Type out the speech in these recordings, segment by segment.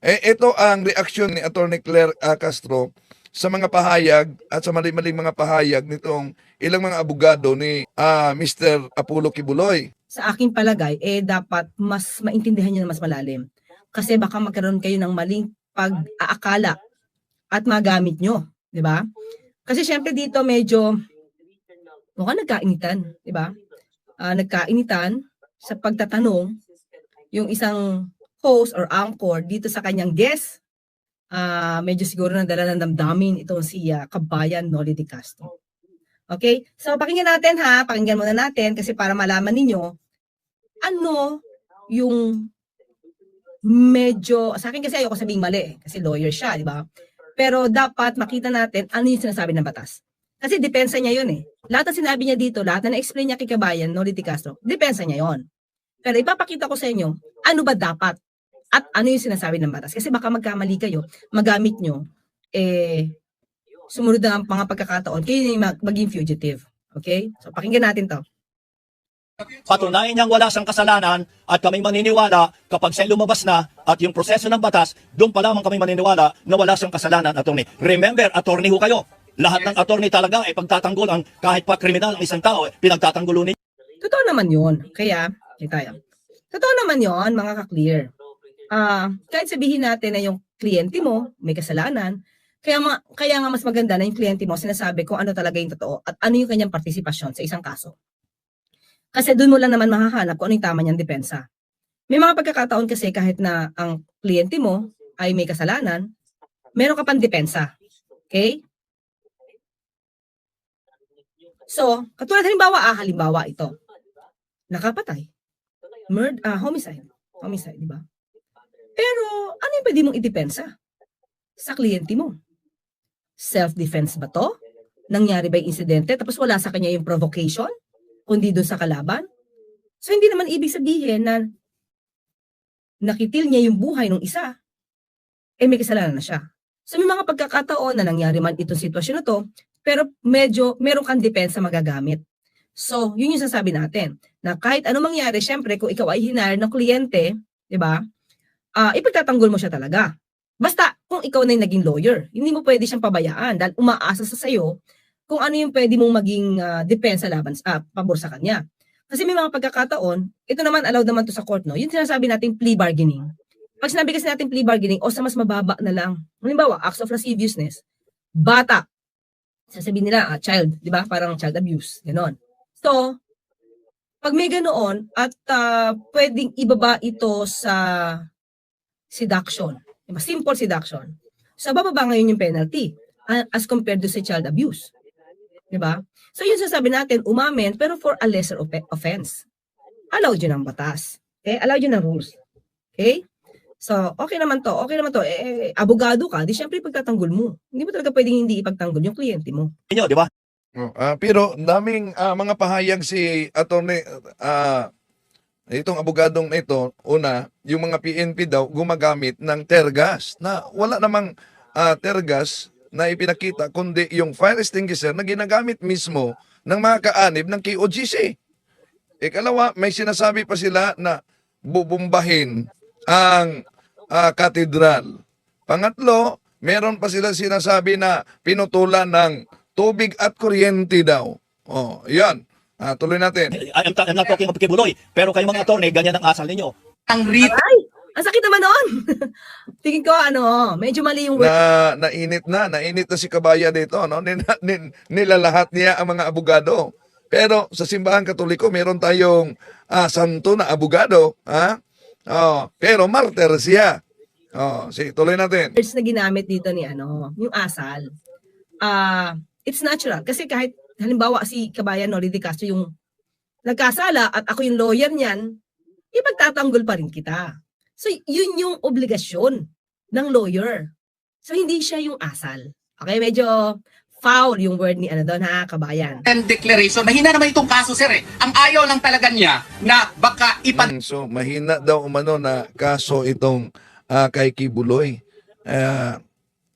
Eh, ito ang reaksyon ni Attorney Claire ah, Castro sa mga pahayag at sa mali-maling mga pahayag nitong ilang mga abogado ni ah, Mr. Apollo Kibuloy. sa aking palagay, eh dapat mas maintindihan nyo na mas malalim. Kasi baka magkaroon kayo ng maling pag-aakala at magamit nyo. di ba? Kasi syempre dito medyo mukhang nagkainitan. di ba? Ah, nagkainitan sa pagtatanong yung isang host or anchor dito sa kanyang guest. Ah, medyo siguro nandala ng damdamin itong si ah, Kabayan Noli de Castro. Okay? So pakinggan natin ha, pakinggan muna natin kasi para malaman ninyo ano yung medyo, sa akin kasi ayoko sabing mali eh, kasi lawyer siya, di ba? Pero dapat makita natin ano yung sinasabi ng batas. Kasi depensa niya yun eh. Lahat ng sinabi niya dito, lahat na na-explain niya kay Kabayan, Noli de Castro, depensa niya yon. Pero ipapakita ko sa inyo, ano ba dapat? At ano yung sinasabi ng batas? Kasi baka magkamali kayo, magamit nyo, eh, sumunod na ang mga pagkakataon, kayo yung mag- maging fugitive. Okay? So, pakinggan natin to. patunayan niyang wala siyang kasalanan at kami maniniwala kapag siya lumabas na at yung proseso ng batas, doon pa lamang kami maniniwala na wala siyang kasalanan, attorney. Remember, attorney ho kayo. Lahat ng attorney talaga ay pagtatanggol ang kahit pa kriminal ang isang tao, eh, pinagtatanggolo ninyo. Totoo naman yun. Kaya, kaya tayo. Totoo naman yun, mga ka-clear. Ah, kahit sabihin natin na yung kliyente mo may kasalanan, kaya, ma- kaya nga mas maganda na yung kliyente mo sinasabi kung ano talaga yung totoo at ano yung kanyang partisipasyon sa isang kaso. Kasi doon mo lang naman mahahanap kung ano yung tama niyang depensa. May mga pagkakataon kasi kahit na ang kliyente mo ay may kasalanan, meron ka pang depensa. Okay? So, katulad halimbawa, ah, halimbawa ito. Nakapatay. Murder, ah, homicide. Homicide, di ba? Pero, ano yung pwede mong idepensa? Sa kliyente mo. Self-defense ba to? Nangyari ba yung insidente tapos wala sa kanya yung provocation? Kundi doon sa kalaban? So, hindi naman ibig sabihin na nakitil niya yung buhay ng isa, eh may kasalanan na siya. So, may mga pagkakataon na nangyari man itong sitwasyon na to, pero medyo meron kang depensa magagamit. So, yun yung sasabi natin, na kahit ano mangyari, syempre, kung ikaw ay hinar ng kliyente, di ba, ah ipagtatanggol mo siya talaga. Basta, kung ikaw na yung naging lawyer, hindi mo pwede siyang pabayaan dahil umaasa sa sayo kung ano yung pwede mong maging ah, depensa laban, ah, pabor sa kanya. Kasi may mga pagkakataon, ito naman allowed naman to sa court, no? Yung sinasabi nating plea bargaining. Pag sinabi kasi natin plea bargaining, o sa mas mababa na lang. Halimbawa, acts of lasciviousness, bata, sasabihin nila, ah, child, di ba? Parang child abuse, gano'n. So, pag may ganoon at ah, pwedeng ibaba ito sa seduction, di ba? simple seduction, sa bababa ngayon yung penalty as compared to sa child abuse. Di ba? So, yun sasabi natin, umamin, pero for a lesser offense. Allowed yun ng batas. Okay? Allowed yun ng rules. Okay? So, okay naman to. Okay naman to. Eh, eh, abogado ka, di syempre ipagtatanggol mo. Hindi mo talaga pwedeng hindi ipagtanggol yung kliyente mo. Ninyo, di ba? Ah, pero daming ah, mga pahayag si Attorney ah, itong abogadong ito, una, yung mga PNP daw gumagamit ng tear gas na wala namang ah, tear na ipinakita kundi yung fire extinguisher na ginagamit mismo ng mga kaanib ng KOGC. Ikalawa, may sinasabi pa sila na bubumbahin ang ah, katedral. Pangatlo, meron pa sila sinasabi na pinutulan ng tubig at kuryente daw. Oh, yan. Ah, tuloy natin. I- I'm, ta- I'm not talking about kibuloy, pero kayo mga attorney, ganyan ang asal ninyo. ang rit Ay! Ang sakit naman noon! Tingin ko, ano, medyo mali yung word. Na nainit na, nainit na si Kabaya dito, no? Nin, nin, nilalahat niya ang mga abogado. Pero sa simbahan katoliko, meron tayong ah, santo na abogado, ha? Oh, pero martyr siya. Oh, sige, tuloy natin. words na ginamit dito ni ano, yung asal. Ah, it's natural kasi kahit halimbawa si Kabayan Nori de Castro yung nagkasala at ako yung lawyer niyan, ipagtatanggol pa rin kita. So yun yung obligasyon ng lawyer. So hindi siya yung asal. Okay, medyo foul yung word ni ano doon ha, Kabayan. and declaration. Mahina naman itong kaso, sir. Eh. Ang ayaw lang talaga niya na baka ipan Mm, so, mahina daw umano na kaso itong ah, kay Kibuloy. Ah,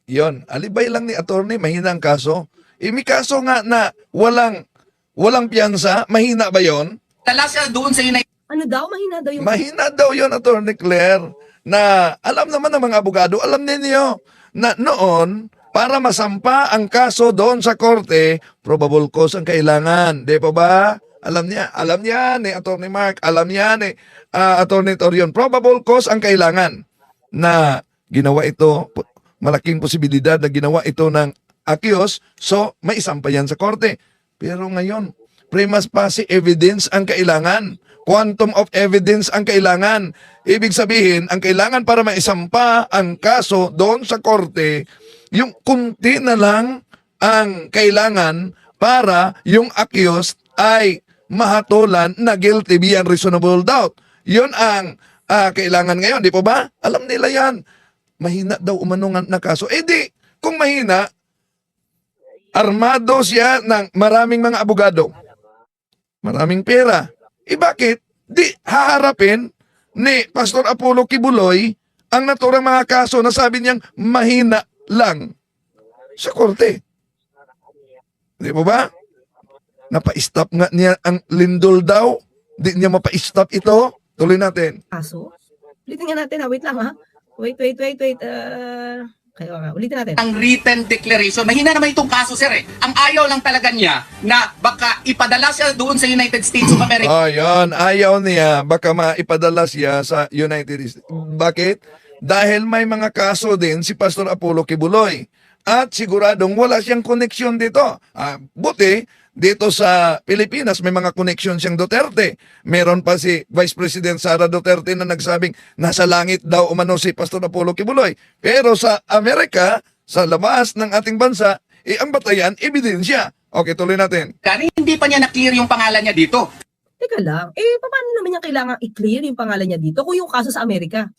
yon, alibay lang ni attorney, mahina ang kaso. Eh, may kaso nga na walang walang piyansa, mahina ba yon? tala siya doon sa United Ano daw, mahina daw yung... Mahina daw yon attorney Claire. na alam naman ng mga abogado, alam ninyo na noon, para masampa ang kaso doon sa korte, probable cause ang kailangan. Di pa ba? Alam niya, alam niya ni Attorney Mark, alam niya ni ah, Attorney Torion, probable cause ang kailangan na ginawa ito, malaking posibilidad na ginawa ito ng Akios, so may isampa yan sa korte. Pero ngayon, primas facie evidence ang kailangan. Quantum of evidence ang kailangan. Ibig sabihin, ang kailangan para maisampa ang kaso doon sa korte, yung kunti na lang ang kailangan para yung Akios ay mahatulan na guilty beyond reasonable doubt. Yun ang ah, kailangan ngayon, di po ba? Alam nila yan. Mahina daw umano nga na kaso. Eh di, kung mahina, armado siya ng maraming mga abogado. Maraming pera. Eh bakit? Di haharapin ni Pastor Apollo Kibuloy ang naturang mga kaso na sabi niyang mahina lang sa korte. Di mo ba? Napa-stop nga niya ang lindol daw. Di niya mapa-stop ito. Tuloy natin. Kaso? Ulitin nga natin ha. Wait lang ha. Wait, wait, wait, wait. Uh, kayo, nga. ulitin natin. ang written declaration. Mahina naman itong kaso, sir. Eh. Ang ayaw lang talaga niya na baka ipadala siya doon sa United States of America. Oh, yun. Ayaw niya. Baka maipadala siya sa United States. Bakit? Dahil may mga kaso din si Pastor Apollo Kibuloy. At siguradong wala siyang koneksyon dito. Ah, buti, dito sa Pilipinas may mga koneksyon siyang Duterte. Meron pa si Vice President Sara Duterte na nagsabing nasa langit daw umano si Pastor Apollo Kibuloy. Pero sa Amerika, sa labas ng ating bansa, eh, ang batayan, ebidensya. Okay, tuloy natin. Kaya hindi pa niya na-clear yung pangalan niya dito. Teka lang, eh, paano naman niya kailangan i-clear yung pangalan niya dito kung yung kaso sa Amerika?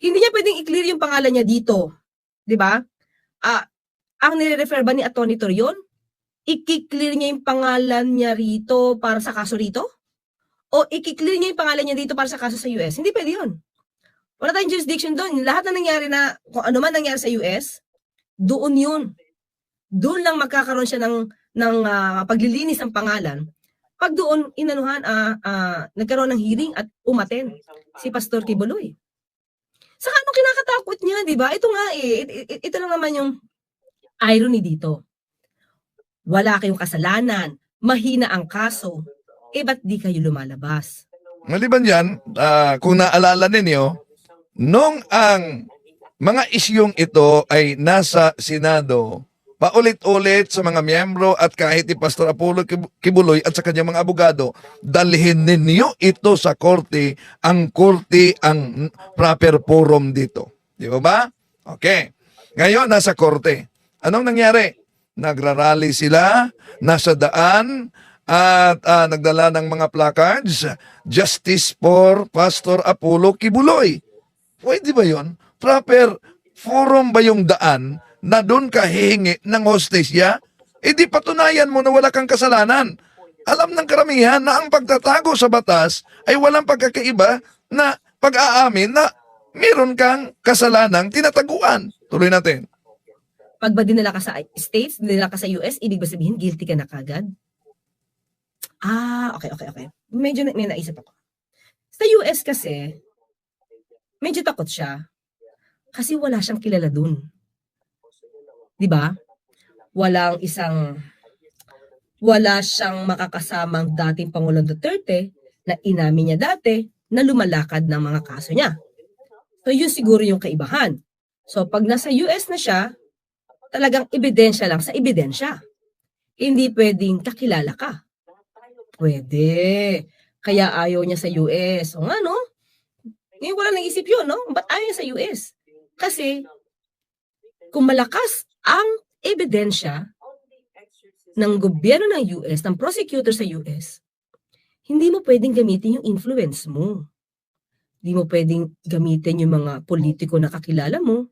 Hindi niya pwedeng i-clear yung pangalan niya dito. Di ba? Ah, ang nire-refer ba ni Atty. Torion? I-clear niya yung pangalan niya rito para sa kaso rito? O i-clear niya yung pangalan niya dito para sa kaso sa US? Hindi pwede yun. Wala tayong jurisdiction doon. Lahat na nangyari na, kung ano man nangyari sa US, doon yun. Doon lang magkakaroon siya ng, ng ah, paglilinis ng pangalan pag doon inanuhan ah ah, nagkaroon ng hearing at umaten si Pastor Kibuloy. Saka ano kinakatakot niya, 'di ba? Ito nga eh, it- it- ito lang naman yung irony dito. Wala kayong kasalanan, mahina ang kaso, eh ba't di kayo lumalabas? Maliban dyan, ah, kung naalala ninyo, nung ang mga isyong ito ay nasa Senado, paulit-ulit sa mga miyembro at kahit ni Pastor Apollo Kib- Kibuloy at sa kanyang mga abogado, dalhin ninyo ito sa korte, ang korte ang proper forum dito. Di ba ba? Okay. Ngayon, nasa korte. Anong nangyari? Nagrarally sila, nasa daan, at ah, nagdala ng mga placards, Justice for Pastor Apollo Kibuloy. Pwede ba yon? Proper forum ba yung daan na doon ka hihingi ng hostesya? E di patunayan mo na wala kang kasalanan. Alam ng karamihan na ang pagtatago sa batas ay walang pagkakaiba na pag-aamin na meron kang kasalanang tinataguan. Tuloy natin. Pag ba dinala ka sa States, dinala ka sa US, ibig ba sabihin guilty ka na kagad? Ah, okay, okay, okay. Medyo may naisip ako. Sa US kasi, medyo takot siya. Kasi wala siyang kilala dun. 'Di ba? Walang isang wala siyang makakasamang dating Pangulong Duterte na inamin niya dati na lumalakad ng mga kaso niya. So yun siguro yung kaibahan. So pag nasa US na siya, talagang ebidensya lang sa ebidensya. Hindi pwedeng kakilala ka. Pwede. Kaya ayaw niya sa US. O nga, no? Ngayon wala naisip yun, no? Ba't ayaw niya sa US? Kasi, kung malakas ang ebidensya ng gobyerno ng US, ng prosecutor sa US, hindi mo pwedeng gamitin yung influence mo. Hindi mo pwedeng gamitin yung mga politiko na kakilala mo.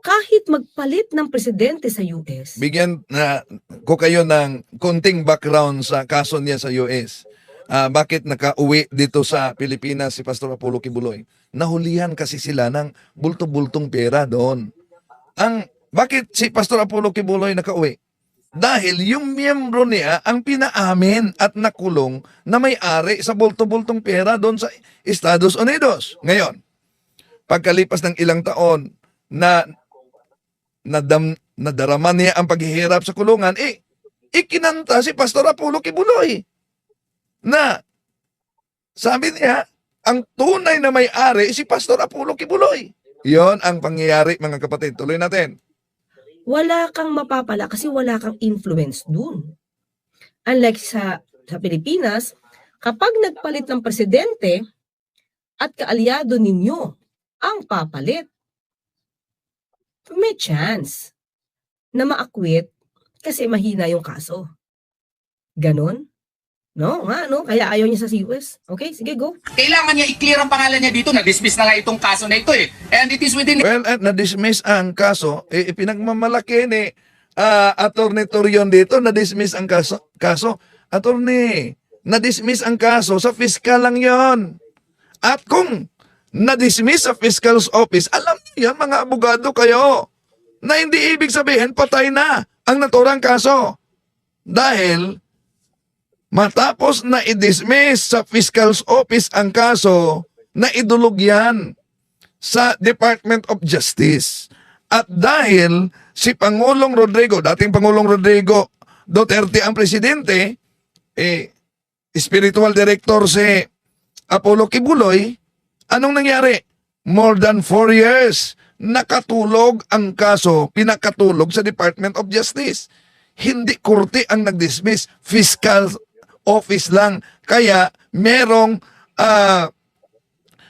Kahit magpalit ng presidente sa US, Bigyan na ko kayo ng konting background sa kaso niya sa US. Ah, bakit nakauwi dito sa Pilipinas si Pastor Apollo Kibuloy? Nahulihan kasi sila ng bulto-bultong pera doon. Ang bakit si Pastor Apollo Kibuloy nakauwi? Dahil yung miyembro niya ang pinaamin at nakulong na may-ari sa bulto-bultong pera doon sa Estados Unidos. Ngayon, pagkalipas ng ilang taon na nadam, nadarama niya ang paghihirap sa kulungan, eh, ikinanta si Pastor Apollo Kibuloy na sabi niya, ang tunay na may-ari si Pastor Apollo Kibuloy. Yon ang pangyayari mga kapatid. Tuloy natin. wala kang mapapala kasi wala kang influence dun. Unlike sa, sa Pilipinas, kapag nagpalit ng presidente at kaalyado ninyo ang papalit, may chance na maakwit kasi mahina yung kaso. Ganon? No, nga, no? Kaya ayaw niya sa CUS. Okay, sige, go. Kailangan niya i-clear ang pangalan niya dito. Na-dismiss na nga itong kaso na ito eh. And it is within Well, at na-dismiss ang kaso, eh, ipinagmamalaki ni ah, Attorney Torion dito, na-dismiss ang kaso. kaso. Attorney, na-dismiss ang kaso, sa fiscal lang yon. At kung na-dismiss sa fiscal's office, alam niyo yan, mga abogado kayo, na hindi ibig sabihin patay na ang naturang kaso. Dahil matapos na i-dismiss sa fiscal's office ang kaso, na idulog yan sa Department of Justice. At dahil si Pangulong Rodrigo, dating Pangulong Rodrigo Duterte ang presidente, eh, spiritual director si Apollo Kibuloy, anong nangyari? More than four years, nakatulog ang kaso, pinakatulog sa Department of Justice. Hindi korte ang nag-dismiss, fiscal office lang. Kaya merong ah,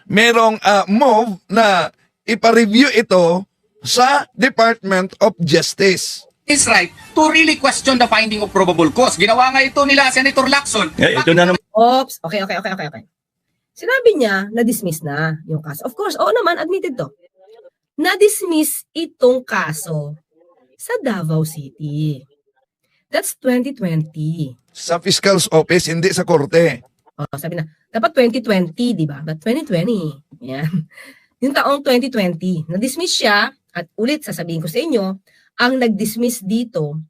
merong ah, move na ipa-review ito sa Department of Justice. his right to really question the finding of probable cause. Ginawa nga ito nila Senator Lacson. Eh, ito na naman Oops. Okay, okay, okay, okay, okay. Sinabi niya, na-dismiss na yung kaso. Of course, oo naman, admitted to. Na-dismiss itong kaso sa Davao City. That's 2020. Sa Fiscal's Office, hindi sa korte. Oh, sabi na, dapat 2020, di ba? But 2020. Yan. Yung taong 2020, na-dismiss siya, at ulit sasabihin ko sa inyo, ang nag-dismiss dito,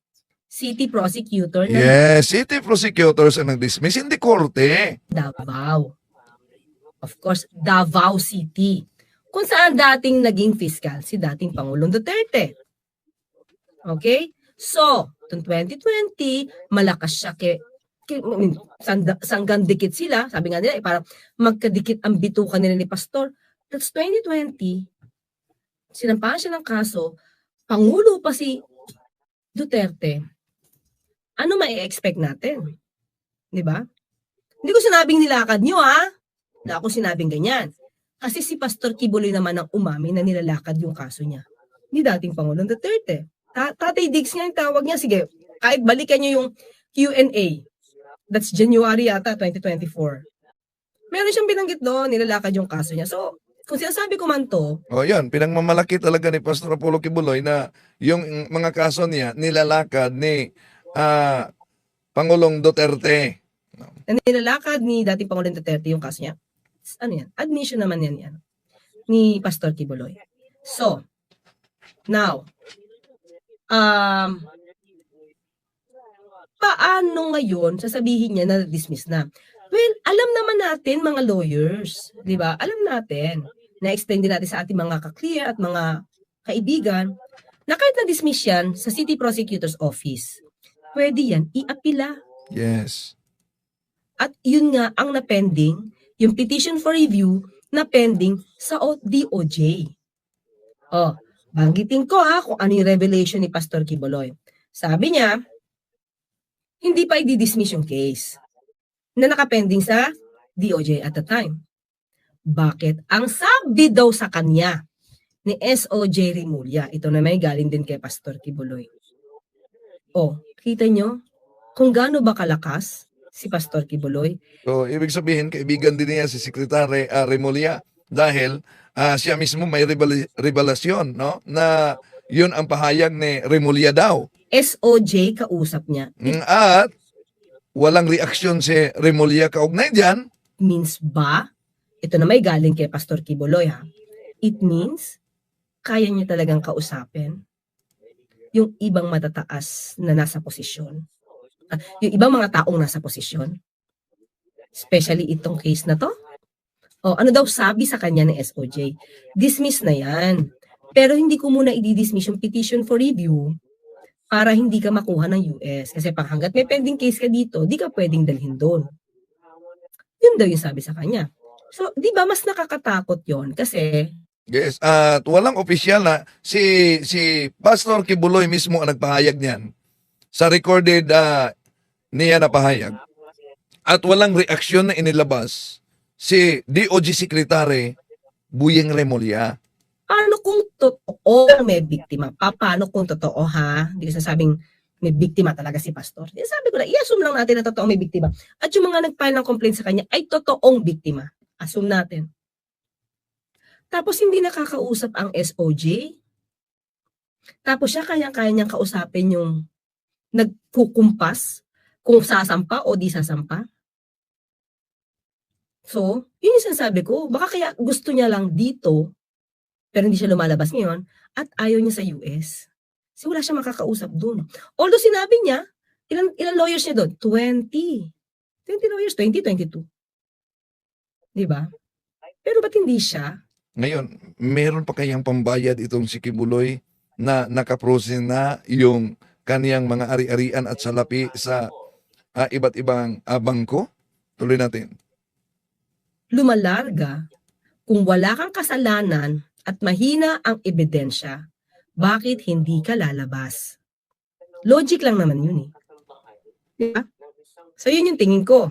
city prosecutor Yes, city prosecutors ang nag-dismiss, hindi korte. Davao. Of course, Davao City. Kung saan dating naging fiscal si dating Pangulong Duterte. Okay? So, itong 2020, malakas siya kay, sanggang dikit sila. Sabi nga nila, eh, parang magkadikit ang bitukan nila ni Pastor. That's 2020. Sinampahan siya ng kaso. Pangulo pa si Duterte. Ano mai-expect natin? Di ba? Hindi ko sinabing nilakad nyo, ha? Na ako sinabing ganyan. Kasi si Pastor Kibuloy naman ang umami na nilalakad yung kaso niya. Ni dating Pangulong Duterte. Ta- Tatay Diggs nga yung tawag niya. Sige, kahit balikan nyo yung Q&A. That's January yata, 2024. Meron siyang binanggit doon, nilalakad yung kaso niya. So, kung sinasabi ko man to, O yan, pinagmamalaki talaga ni Pastor Apollo Kibuloy na yung mga kaso niya nilalakad ni ah, Pangulong Duterte. na nilalakad ni dating Pangulong Duterte yung kaso niya. Ano yan? Admission naman yan yan. Ni Pastor Kibuloy. So, now, um, paano ngayon sasabihin niya na dismiss na? Well, alam naman natin mga lawyers, di ba? Alam natin, na-explain din natin sa ating mga ka-clear at mga kaibigan, na kahit na-dismiss yan sa City Prosecutor's Office, pwede yan i-apila Yes. at yun nga ang na-pending, yung petition for review na pending sa O- DOJ. Oh, banggitin ko ha kung ano yung revelation ni Pastor Kiboloy. Sabi niya, hindi pa i-dismiss yung case na nakapending sa DOJ at the time. Bakit? Ang sabi daw sa kanya ni SOJ Rimulya, ito na may galing din kay Pastor Kibuloy. Oh, kita nyo? Kung gaano ba kalakas si Pastor Kibuloy, So, ibig sabihin, kaibigan din niya si Secretary uh, Remulla dahil ah, siya mismo may rebel- revelasyon, no? Na yun ang pahayag ni Remulla daw. SOJ kausap niya. Mm, At walang reaksyon si Remulla kaugnay dyan. means ba, ito na may galing kay Pastor Kibuloy ha, it means, kaya niya talagang kausapin yung ibang matataas na nasa posisyon. Yung ibang mga taong nasa posisyon. Especially itong case na to. O, ano daw sabi sa kanya ng SOJ? Dismiss na yan. Pero hindi ko muna i-dismiss yung petition for review para hindi ka makuha ng US. Kasi pang hanggat may pending case ka dito, di ka pwedeng dalhin doon. Yun daw yung sabi sa kanya. So, di ba mas nakakatakot yon Kasi, Yes, at walang opisyal na si si Pastor Kibuloy mismo ang nagpahayag niyan sa recorded ah, niya na pahayag. At walang reaksyon na inilabas si DOG Secretary Buyeng Remulla. paano kung totoo may biktima? Pa, paano kung totoo ha? Hindi ko sasabing may biktima talaga si pastor. Di, sabi ko na, i-assume lang natin na totoo may biktima. At yung mga nag-file ng complaint sa kanya ay totoong biktima. Assume natin. Tapos hindi nakakausap ang SOJ. Tapos siya kaya-kaya niyang kausapin yung nagkukumpas kung sasampa o di sasampa. So, yun yung sinasabi ko. Baka kaya gusto niya lang dito, pero hindi siya lumalabas ngayon, at ayaw niya sa US. Kasi wala siya makakausap doon. Although sinabi niya, ilan, ilan lawyers niya doon? 20. 20 lawyers, 20, 22. Di ba? Pero ba't hindi siya? Ngayon, meron pa kayang pambayad itong si Kibuloy na nakaprose na yung kaniyang mga ari-arian at salapi sa ah, iba't ibang ah, bangko? Tuloy natin. lumalarga kung wala kang kasalanan at mahina ang ebidensya, bakit hindi ka lalabas? Logic lang naman yun eh. Diba? So yun yung tingin ko.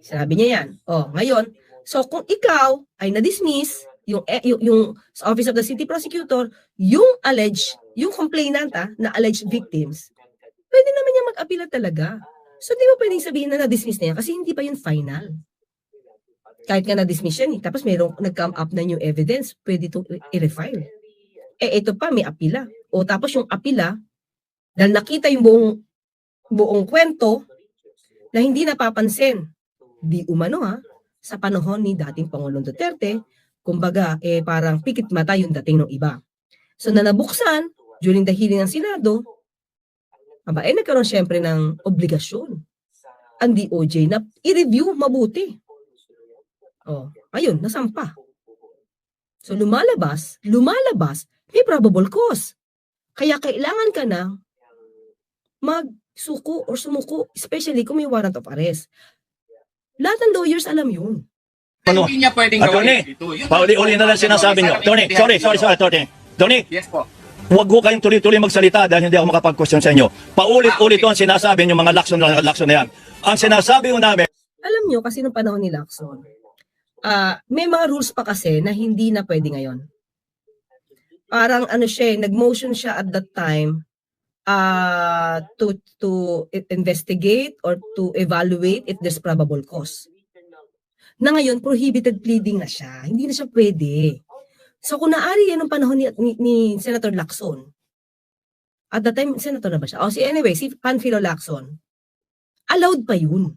Sinabi niya yan. Oh, ngayon, so kung ikaw ay na-dismiss, yung, eh, yung, yung Office of the City Prosecutor, yung alleged, yung complainant ah, na alleged victims, pwede naman niya mag-apila talaga. So di mo pwedeng sabihin na na-dismiss na yan kasi hindi pa yun final kahit nga na-dismiss yan, eh. tapos merong nag-come up na new evidence, pwede itong i-refile. Eh, ito pa, may apila. O tapos yung apila, dahil nakita yung buong, buong kwento, na hindi napapansin, di umano ha, sa panahon ni dating Pangulong Duterte, kumbaga, eh, parang pikit mata yung dating ng iba. So, na nabuksan, during the hearing ng Senado, aba, eh, nagkaroon syempre ng obligasyon ang DOJ na i-review mabuti. Oh, ayun, nasampa. So lumalabas, lumalabas, may probable cause. Kaya kailangan ka na magsuko or sumuko, especially kung may warrant of arrest. Lahat ng lawyers alam yun. Ano? Hindi niya pwedeng Attorney, gawin. Yun Pauli-uli na lang ang sinasabi niyo. Maintindihan sorry, sorry, sorry, Tony. Tony, Yes po. Huwag ko kayong tuloy-tuloy magsalita dahil hindi ako makapag-question sa inyo. Paulit-ulit okay. ang sinasabi niyo mga lakson na lakson na yan. Ang sinasabi ko namin, Alam nyo, kasi nung panahon ni Lacson, ah may mga rules pa kasi na hindi na pwede ngayon. Parang ano siya, eh, nag-motion siya at that time ah to to investigate or to evaluate if there's probable cause. Na ngayon, prohibited pleading na siya. Hindi na siya pwede. So kung naari yan nung panahon ni, ni, ni Senator Lacson, at that time, Senator na ba siya? O si anyway, si Panfilo Lacson, allowed pa yun.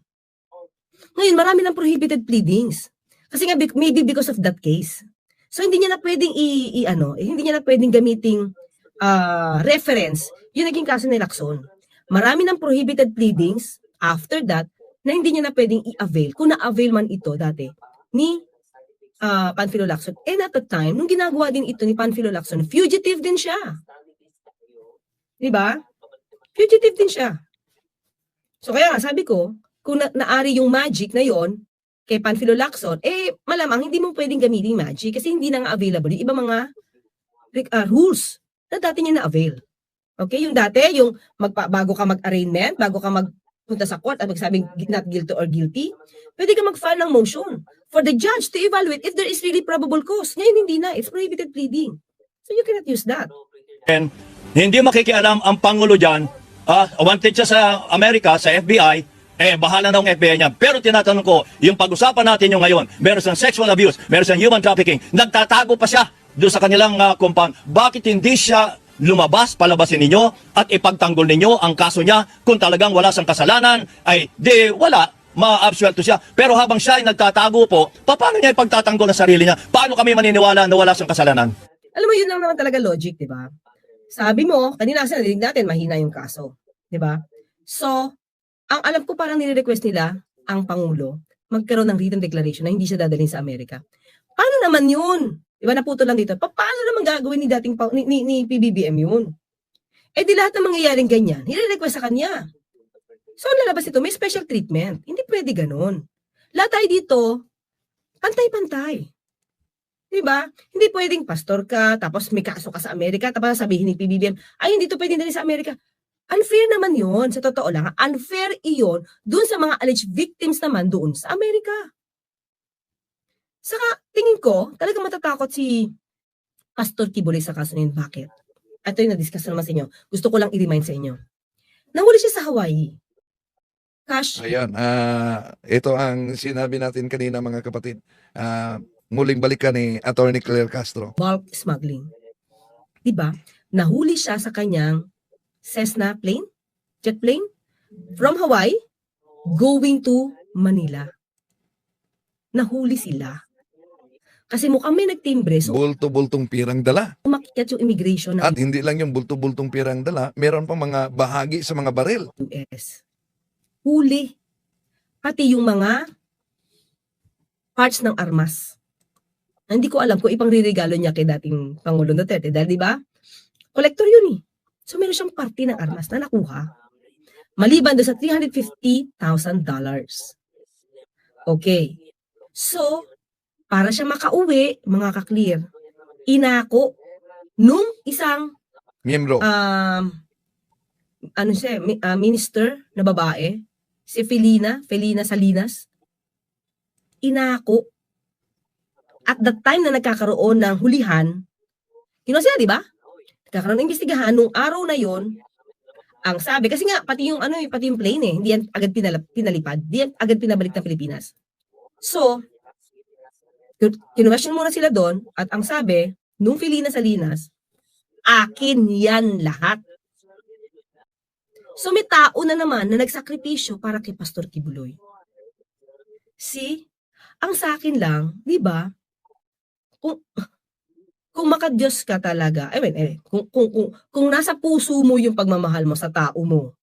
Ngayon, marami ng prohibited pleadings. Kasi nga, maybe because of that case. So, hindi niya na pwedeng i, i- ano, eh, hindi niya na pwedeng gamiting ah, reference yung naging kaso ni Lacson. Marami ng prohibited pleadings after that na hindi niya na pwedeng i-avail. Kung na-avail man ito dati ni ah, Panfilo Lacson. And at the time, nung ginagawa din ito ni Panfilo Lacson, fugitive din siya. Di ba? Fugitive din siya. So kaya nga, sabi ko, kung na- naari yung magic na yon kay Panfilo Lacson, eh malamang hindi mo pwedeng gamitin yung magic kasi hindi na nga available yung iba mga ah, rules na dati niya na-avail. Okay, yung dati, yung magpa, bago ka mag-arraignment, bago ka magpunta sa court at magsabing not guilty or guilty, pwede ka mag-file ng motion for the judge to evaluate if there is really probable cause. Ngayon hindi na, it's prohibited pleading. So you cannot use that. hindi makikialam ang Pangulo dyan, ah, wanted siya sa Amerika, sa FBI, eh, bahala na ang FBI niya. Pero tinatanong ko, yung pag-usapan natin yung ngayon, meron siyang sexual abuse, meron siyang human trafficking, nagtatago pa siya doon sa kanilang ah, compound. Bakit hindi siya lumabas, palabasin ninyo, at ipagtanggol ninyo ang kaso niya kung talagang wala siyang kasalanan, ay di wala, ma-absuelto siya. Pero habang siya ay nagtatago po, paano niya ipagtatanggol ang sarili niya? Paano kami maniniwala na wala siyang kasalanan? Alam mo, yun lang naman talaga logic, di ba? Sabi mo, kanina kasi narinig natin, mahina yung kaso. Di ba? So, ang alam ko parang nire-request nila, ang Pangulo, magkaroon ng written declaration na hindi siya dadalhin sa Amerika. Paano naman yun? Di ba naputo lang dito? Pa- paano naman gagawin ni dating ni, ni, ni PBBM yun? Eh di lahat ng mangyayaring ganyan, nire-request sa kanya. So ang lalabas ito, may special treatment. Hindi pwede ganun. Lahat tayo dito, pantay-pantay. Di ba? Hindi pwedeng pastor ka, tapos may kaso ka sa Amerika, tapos sabihin ni PBBM, ay hindi to pwede din sa Amerika. Unfair naman yon sa totoo lang. Unfair iyon dun sa mga alleged victims naman doon sa Amerika. Saka, tingin ko, talaga matatakot si Pastor Kibuloy sa kaso na yun. Bakit? Ito yung na-discuss na naman sa inyo. Gusto ko lang i-remind sa inyo. Nahuli siya sa Hawaii. Cash, Ayan, ah, ito ang sinabi natin kanina mga kapatid. Ah, muling balikan ni Attorney Claire Castro. bulk smuggling. 'Di ba? Nahuli siya sa kanyang Cessna plane, jet plane, from Hawaii, going to Manila. Nahuli sila. Kasi mukhang may nagtimbre, so Bulto-bultong pirang dala. umakyat yung immigration At hindi lang yung bulto-bultong pirang dala, meron pa mga bahagi sa mga baril. US. Huli. Pati yung mga parts ng armas. Hindi ko alam kung ipang ririgalo niya kay dating Pangulong Duterte. Dahil di ba? Collector yun eh. So meron siyang parte ng armas na nakuha. Maliban doon sa $350,000. Okay. So, para siya makauwi, mga kaklear, inako nung isang Miyembro. um, ano siya, ah, minister na babae, si Felina, Felina Salinas, inako. At the time na nagkakaroon ng hulihan, yun sila, di ba? Nagkakaroon ng investigahan nung araw na yon ang sabi, kasi nga, pati yung, ano, eh, pati yung plane eh, hindi yan agad pinala, pinalipad, hindi yan agad pinabalik ng Pilipinas. So, kinwestiyon muna sila doon, at ang sabi, nung Felina Salinas, akin yan lahat. So may tao na naman na nagsakripisyo para kay Pastor Kibuloy. See? Ang sa akin lang, di ba? Kung, kung makadiyos ka talaga, I mean, eh, kung, kung, kung, kung nasa puso mo yung pagmamahal mo sa tao mo,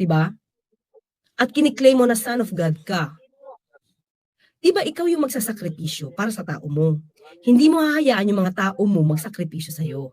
di ba? At kiniklaim mo na son of God ka, di ba ikaw yung magsasakripisyo para sa tao mo? Hindi mo hahayaan yung mga tao mo magsakripisyo sa'yo.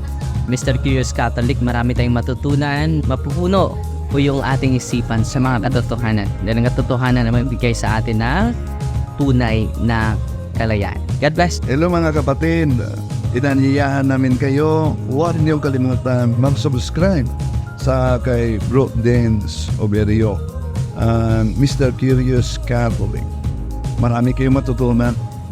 Mr. Curious Catholic, marami tayong matutunan. Mapupuno po yung ating isipan sa mga katotohanan. Dahil ang katotohanan na magbigay sa atin ng tunay na kalayaan. God bless. Hello mga kapatid, inanyayahan namin kayo, huwag niyong kalimutan mag-subscribe sa kay Bro Dance Oberio, and Mr. Curious Catholic. Marami kayong matutunan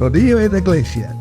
Rodillo et Iglesia,